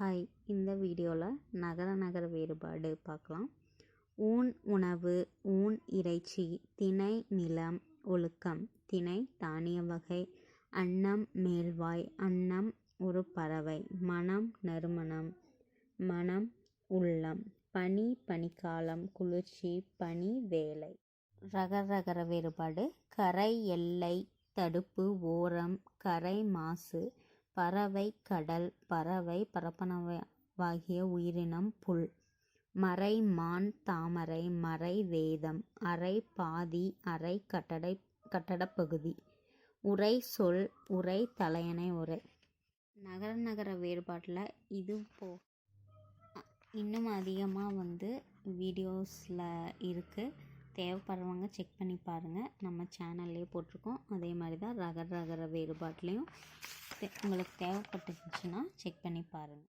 Hi. இந்த வீடியோவில் நகர நகர வேறுபாடு பார்க்கலாம். ஊன் உணவு ஊன் இறைச்சி திணை நிலம் ஒழுக்கம் திணை தானிய வகை அன்னம் மேல்வாய் அன்னம் ஒரு பறவை மனம் நறுமணம் மனம் உள்ளம் பனி பனிக்காலம் குளிர்ச்சி பனி வேலை. ரகர ரகர வேறுபாடு கரை எல்லை தடுப்பு ஓரம் கரை மாசு பறவை கடல் பறவை பரப்பனவாகிய உயிரினம் புல். மறை மான் தாமரை மறை வேதம் அரை பாதி அரை கட்டடை கட்டடப்பகுதி உரை சொல் உரை தலையணை உரை நகர நகர வேறுபாட்டில் இது போ இன்னும் அதிகமாக வந்து வீடியோஸில் இருக்குது தேவைப்படுறவங்க செக் பண்ணி பாருங்கள் நம்ம சேனல்லே போட்டிருக்கோம். அதே மாதிரி தான் ரகர ரகர வேறுபாட்லேயும் உங்களுக்கு தேவைப்பட்டுச்சுன்னா செக் பண்ணி பாருங்கள்